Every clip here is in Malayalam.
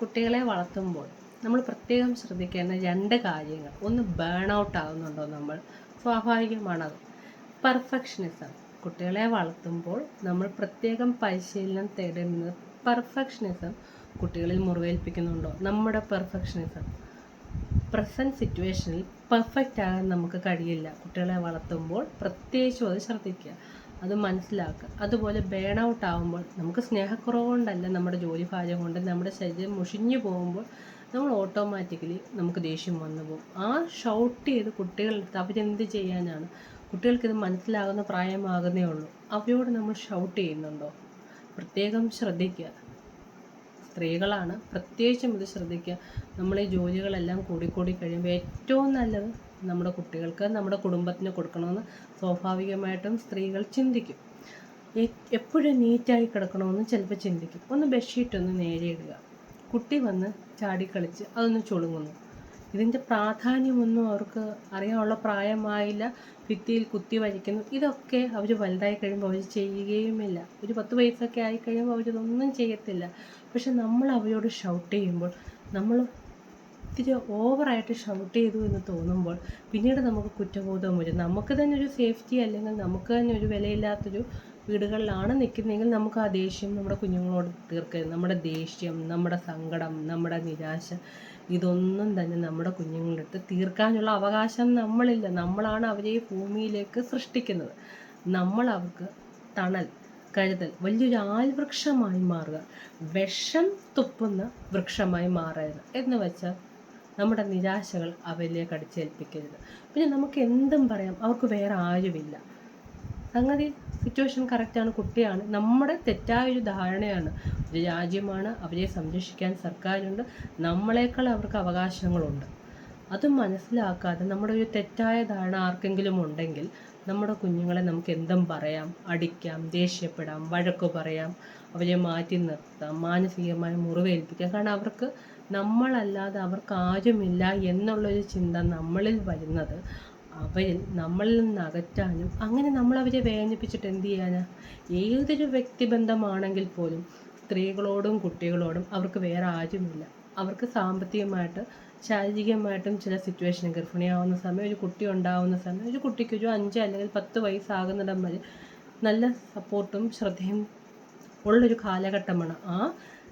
കുട്ടികളെ വളർത്തുമ്പോൾ നമ്മൾ പ്രത്യേകം ശ്രദ്ധിക്കേണ്ട രണ്ട് കാര്യങ്ങൾ. ഒന്ന് ബേൺ ഔട്ട് ആകുന്നുണ്ടോ നമ്മൾ? സ്വാഭാവികമാണത് പെർഫെക്ഷനിസം കുട്ടികളെ വളർത്തുമ്പോൾ നമ്മൾ പ്രത്യേകം പരിശീലനം തേടുന്നത് പെർഫെക്ഷനിസം കുട്ടികളിൽ മുറിവേൽപ്പിക്കുന്നുണ്ടോ? നമ്മുടെ പെർഫെക്ഷനിസം പ്രസന്റ് സിറ്റുവേഷനിൽ പെർഫെക്റ്റ് ആകാൻ നമുക്ക് കഴിയില്ല. കുട്ടികളെ വളർത്തുമ്പോൾ പ്രത്യേകിച്ചും അത് ശ്രദ്ധിക്കുക. അത് മനസ്സിലാക്കുക. അതുപോലെ ബേൺ ഔട്ട് ആകുമ്പോൾ നമുക്ക് സ്നേഹക്കുറവ് കൊണ്ടല്ല നമ്മുടെ ജോലി ഭാരം കൊണ്ട് നമ്മുടെ ശരീരം മുഷിഞ്ഞു പോകുമ്പോൾ നമ്മൾ ഓട്ടോമാറ്റിക്കലി നമുക്ക് ദേഷ്യം വന്നു പോകും. ആ ഷൗട്ട് ചെയ്ത് കുട്ടികളെടുത്ത് അവരെന്ത് ചെയ്യാനാണ്? കുട്ടികൾക്കിത് മനസ്സിലാകുന്ന പ്രായമാകുന്നേ ഉള്ളൂ. അവരോട് നമ്മൾ ഷൗട്ട് ചെയ്യുന്നുണ്ടോ? പ്രത്യേകം ശ്രദ്ധിക്കുക. സ്ത്രീകളാണ് പ്രത്യേകിച്ചും ഇത് ശ്രദ്ധിക്കുക. നമ്മൾ ഈ ജോലികളെല്ലാം കൂടിക്കൂടി കഴിയുമ്പോൾ ഏറ്റവും നല്ലത് നമ്മുടെ കുട്ടികൾക്ക് നമ്മുടെ കുടുംബത്തിന് കൊടുക്കണമെന്ന് സ്വാഭാവികമായിട്ടും സ്ത്രീകൾ ചിന്തിക്കും. എപ്പോഴും നീറ്റായി കിടക്കണമെന്ന് ചിലപ്പോൾ ചിന്തിക്കും. ഒന്ന് ബെഡ്ഷീറ്റ് ഒന്ന് നേരെയിടുക കുട്ടി വന്ന് ചാടിക്കളിച്ച് അതൊന്ന് ചുളുങ്ങുന്നു. ഇതിന്റെ പ്രാധാന്യമൊന്നും അവർക്ക് അറിയാനുള്ള പ്രായമായില്ല. ഭിത്തിയിൽ കുത്തി വരയ്ക്കുന്നു ഇതൊക്കെ അവർ വലുതായി കഴിയുമ്പോൾ അവർ ചെയ്യുകയുമില്ല. ഒരു പത്ത് വയസ്സൊക്കെ ആയി കഴിയുമ്പോൾ അവരിതൊന്നും ചെയ്യത്തില്ല. പക്ഷെ നമ്മൾ അവരോട് ഷൗട്ട് ചെയ്യുമ്പോൾ നമ്മൾ ഇത്തിരി ഓവറായിട്ട് ഷൗട്ട് ചെയ്തു എന്ന് തോന്നുമ്പോൾ പിന്നീട് നമുക്ക് കുറ്റബോധം വരും. നമുക്ക് തന്നെ ഒരു സേഫ്റ്റി അല്ലെങ്കിൽ നമുക്ക് തന്നെ ഒരു വിലയില്ലാത്തൊരു വീടുകളിലാണ് നിൽക്കുന്നതെങ്കിൽ നമുക്ക് ആ ദേഷ്യം നമ്മുടെ കുഞ്ഞുങ്ങളോട് തീർക്കരുത്. നമ്മുടെ ദേഷ്യം നമ്മുടെ സങ്കടം നമ്മുടെ നിരാശ ഇതൊന്നും തന്നെ നമ്മുടെ കുഞ്ഞുങ്ങളുടെ തീർക്കാനുള്ള അവകാശം നമ്മളില്ല. നമ്മളാണ് അവരെ ഭൂമിയിലേക്ക് സൃഷ്ടിക്കുന്നത്. നമ്മൾ അവർക്ക് തണൽ കരുതൽ വലിയൊരു ആൽവൃക്ഷമായി മാറുക. വിഷം തുപ്പുന്ന വൃക്ഷമായി മാറരുത്. എന്ന് വെച്ചാൽ നമ്മുടെ നിരാശകൾ അവരിലേക്ക് അടിച്ചേൽപ്പിക്കരുത്. പിന്നെ നമുക്ക് എന്തും പറയാം അവർക്ക് വേറെ ആരുമില്ല. സംഗതി സിറ്റുവേഷൻ കറക്റ്റാണ് കുട്ടിയാണ്. നമ്മുടെ തെറ്റായ ഒരു ധാരണയാണ്. ഒരു രാജ്യമാണ് അവരെ സംരക്ഷിക്കാൻ സർക്കാരുണ്ട് നമ്മളെക്കാൾ അവർക്ക് അവകാശങ്ങളുണ്ട്. അത് മനസ്സിലാക്കാതെ നമ്മുടെ ഒരു തെറ്റായ ധാരണ ആർക്കെങ്കിലും ഉണ്ടെങ്കിൽ നമ്മുടെ കുഞ്ഞുങ്ങളെ നമുക്ക് എന്തും പറയാം. അടിക്കാം ദേഷ്യപ്പെടാം വഴക്ക് പറയാം. അവരെ മാറ്റി നിർത്താം മാനസികമായി മുറിവേൽപ്പിക്കാം. കാരണം അവർക്ക് നമ്മളല്ലാതെ അവർക്ക് ആരുമില്ല എന്നുള്ളൊരു ചിന്ത നമ്മളിൽ വരുന്നത്. അവരിൽ നമ്മളിൽ നിന്ന് അകറ്റാനും അങ്ങനെ നമ്മൾ അവരെ വേദനിപ്പിച്ചിട്ട് എന്ത് ചെയ്യാനാ? ഏതൊരു വ്യക്തിബന്ധമാണെങ്കിൽ പോലും സ്ത്രീകളോടും കുട്ടികളോടും അവർക്ക് വേറെ ആരുമില്ല. അവർക്ക് സാമ്പത്തികമായിട്ട് ശാരീരികമായിട്ടും ചില സിറ്റുവേഷൻ ഗർഭിണിയാവുന്ന സമയം ഒരു കുട്ടി ഉണ്ടാവുന്ന സമയം ഒരു കുട്ടിക്ക് ഒരു അഞ്ച് അല്ലെങ്കിൽ പത്ത് വയസ്സാകുന്നിടം വരെ നല്ല സപ്പോർട്ടും ശ്രദ്ധയും ഉള്ളൊരു കാലഘട്ടമാണ് ആ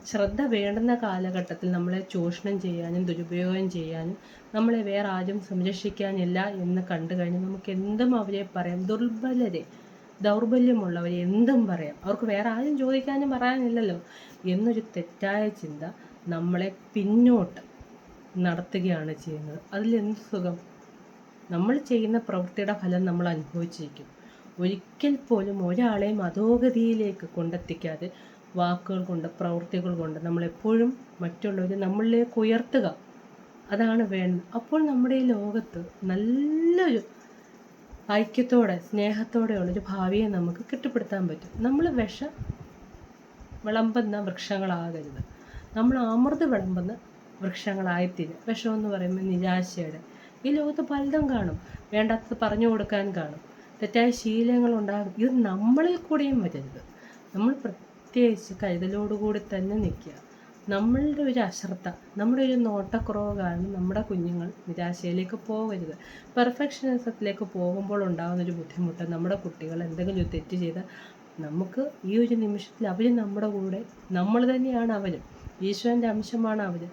ശ്രദ്ധ വേണ്ടുന്ന കാലഘട്ടത്തിൽ നമ്മളെ ചൂഷണം ചെയ്യാനും ദുരുപയോഗം ചെയ്യാനും നമ്മളെ വേറെ ആരും സംരക്ഷിക്കാനില്ല എന്ന് കണ്ടു കഴിഞ്ഞാൽ നമുക്ക് എന്തും അവരെ പറയാം. ദുർബലരെ ദൗർബല്യമുള്ളവരെ എന്തും പറയാം. അവർക്ക് വേറെ ആരും ചോദിക്കാനും പറയാനില്ലല്ലോ എന്നൊരു തെറ്റായ ചിന്ത നമ്മളെ പിന്നോട്ട് നടത്തുകയാണ് ചെയ്യുന്നത്. അതിലെന്ത് സുഖം? നമ്മൾ ചെയ്യുന്ന പ്രവൃത്തിയുടെ ഫലം നമ്മൾ അനുഭവിച്ചിരിക്കും. ഒരിക്കൽ പോലും ഒരാളെയും അധോഗതിയിലേക്ക് കൊണ്ടെത്തിക്കാതെ വാക്കുകൾ കൊണ്ട് പ്രവൃത്തികൾ കൊണ്ട് നമ്മളെപ്പോഴും മറ്റുള്ളവരെ നമ്മളിലേക്ക് ഉയർത്തുക. അതാണ് വേണ്ടത്. അപ്പോൾ നമ്മുടെ ഈ ലോകത്ത് നല്ലൊരു ഐക്യത്തോടെ സ്നേഹത്തോടെയുള്ളൊരു ഭാവിയെ നമുക്ക് കെട്ടിപ്പടുത്താൻ പറ്റും. നമ്മൾ വിഷ വിളമ്പുന്ന വൃക്ഷങ്ങളാകരുത്. നമ്മൾ അമൃത് വിളമ്പുന്ന വൃക്ഷങ്ങളായിത്തീരും. എന്ന് പറയുമ്പോൾ നിരാശയുടെ. ഈ ലോകത്ത് പലതും കാണും. വേണ്ടാത്തത് പറഞ്ഞു കൊടുക്കാൻ കാണും. തെറ്റായ ശീലങ്ങൾ ഉണ്ടാകും. ഇത് നമ്മളിൽ കൂടെയും വരരുത്. നമ്മൾ പ്രത്യേകിച്ച് കരുതലോടുകൂടി തന്നെ നിൽക്കുക. നമ്മളുടെ ഒരു അശ്രദ്ധ നമ്മുടെ ഒരു നോട്ടക്കുറവ് കാരണം നമ്മുടെ കുഞ്ഞുങ്ങൾ നിരാശയിലേക്ക് പോകരുത്. പെർഫെക്ഷനിസത്തിലേക്ക് പോകുമ്പോൾ ഉണ്ടാകുന്ന ഒരു ബുദ്ധിമുട്ട് നമ്മുടെ കുട്ടികൾ എന്തെങ്കിലും തെറ്റ് ചെയ്ത് നമുക്ക് ഈ ഒരു നിമിഷത്തിൽ അവർ നമ്മുടെ കൂടെ നമ്മൾ തന്നെയാണ് അവരും. ഈശ്വരന്റെ അംശമാണ് അവർ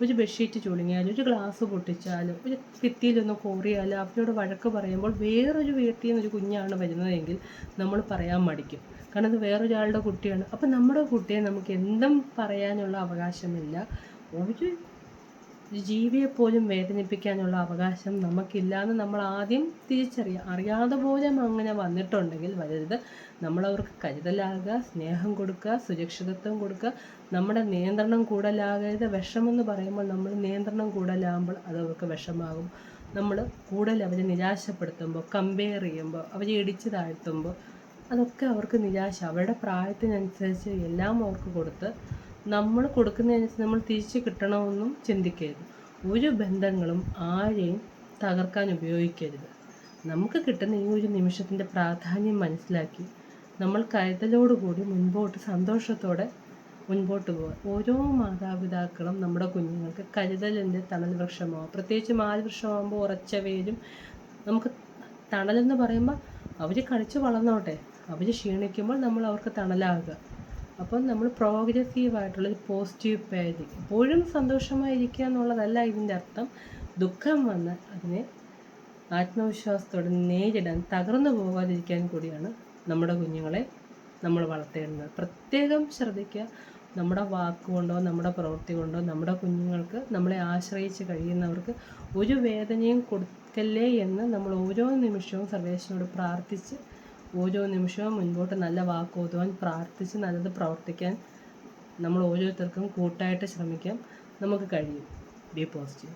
ഒരു ബെഡ്ഷീറ്റ് ചുളുങ്ങിയാലും ഒരു ഗ്ലാസ് പൊട്ടിച്ചാലും ഒരു ഭിത്തിയിലൊന്ന് കോറിയാലും അവരോട് വഴക്ക് പറയുമ്പോൾ വേറൊരു വീട്ടിൽ നിന്ന് ഒരു കുഞ്ഞാണ് വരുന്നതെങ്കിൽ നമ്മൾ പറയാൻ മടിക്കും. കാരണം അത് വേറൊരാളുടെ കുട്ടിയാണ്. അപ്പം നമ്മുടെ കുട്ടിയെ നമുക്ക് എന്തും പറയാനുള്ള അവകാശമില്ല. ഒരു ജീവിയെ പോലും വേദനിപ്പിക്കാനുള്ള അവകാശം നമുക്കില്ലാന്ന് നമ്മൾ ആദ്യം തിരിച്ചറിയുക അറിയാതെ പോലും അങ്ങനെ വന്നിട്ടുണ്ടെങ്കിൽ വരരുത്. നമ്മളവർക്ക് കരുതലാകുക സ്നേഹം കൊടുക്കുക സുരക്ഷിതത്വം കൊടുക്കുക. നമ്മുടെ നിയന്ത്രണം കൂടലാകരുത്. വിഷമെന്ന് പറയുമ്പോൾ നമ്മൾ നിയന്ത്രണം കൂടലാകുമ്പോൾ അത് അവർക്ക് വിഷമാകും. നമ്മൾ കൂടുതൽ അവരെ നിരാശപ്പെടുത്തുമ്പോൾ കമ്പയർ ചെയ്യുമ്പോൾ അവരെ ഇടിച്ചു താഴ്ത്തുമ്പോൾ അതൊക്കെ അവർക്ക് നിരാശ. അവരുടെ പ്രായത്തിനനുസരിച്ച് എല്ലാം അവർക്ക് കൊടുത്ത് നമ്മൾ കൊടുക്കുന്നതിന് നമ്മൾ തിരിച്ച് കിട്ടണമെന്നും ചിന്തിക്കരുത്. ഒരു ബന്ധങ്ങളും ആരെയും തകർക്കാൻ ഉപയോഗിക്കരുത്. നമുക്ക് കിട്ടുന്ന ഈ ഒരു നിമിഷത്തിന്റെ പ്രാധാന്യം മനസ്സിലാക്കി നമ്മൾ കരുതലോടുകൂടി മുൻപോട്ട് സന്തോഷത്തോടെ മുൻപോട്ട് പോകാൻ ഓരോ മാതാപിതാക്കളും നമ്മുടെ കുഞ്ഞുങ്ങൾക്ക് കരുതലിന്റെ തണൽ വൃക്ഷമാവും പ്രത്യേകിച്ച് മാല വൃക്ഷമാകുമ്പോൾ ഉറച്ച വേരും നമുക്ക് തണലെന്ന് പറയുമ്പോൾ അവർ കളിച്ച് വളർന്നോട്ടെ. അവർ ക്ഷീണിക്കുമ്പോൾ നമ്മൾ അവർക്ക് തണലാകുക. അപ്പം നമ്മൾ പ്രോഗ്രസീവായിട്ടുള്ള പോസിറ്റീവ് പാരന്റിങ് എപ്പോഴും സന്തോഷമായിരിക്കുക എന്നുള്ളതല്ല ഇതിന്റെ അർത്ഥം. ദുഃഖം വന്ന് അതിനെ ആത്മവിശ്വാസത്തോടെ നേരിടാൻ തകർന്നു പോകാതിരിക്കാൻ കൂടിയാണ് നമ്മുടെ കുഞ്ഞുങ്ങളെ നമ്മൾ വളർത്തേണ്ടത്. പ്രത്യേകം ശ്രദ്ധിക്കുക. നമ്മുടെ വാക്കുകൊണ്ടോ നമ്മുടെ പ്രവൃത്തി കൊണ്ടോ നമ്മുടെ കുഞ്ഞുങ്ങൾക്ക് നമ്മളെ ആശ്രയിച്ച് കഴിയുന്നവർക്ക് ഒരു വേദനയും കൊടുക്കല്ലേ എന്ന് നമ്മൾ ഓരോ നിമിഷവും സർവേശ്വരനോട് പ്രാർത്ഥിച്ച് ഓരോ നിമിഷവും മുൻപോട്ട് നല്ല വാക്കോതുവാൻ പ്രാർത്ഥിച്ച് നല്ലത് പ്രവർത്തിക്കാൻ നമ്മൾ ഓരോരുത്തർക്കും കൂട്ടായിട്ട് ശ്രമിക്കാം നമുക്ക് കഴിയും. B positive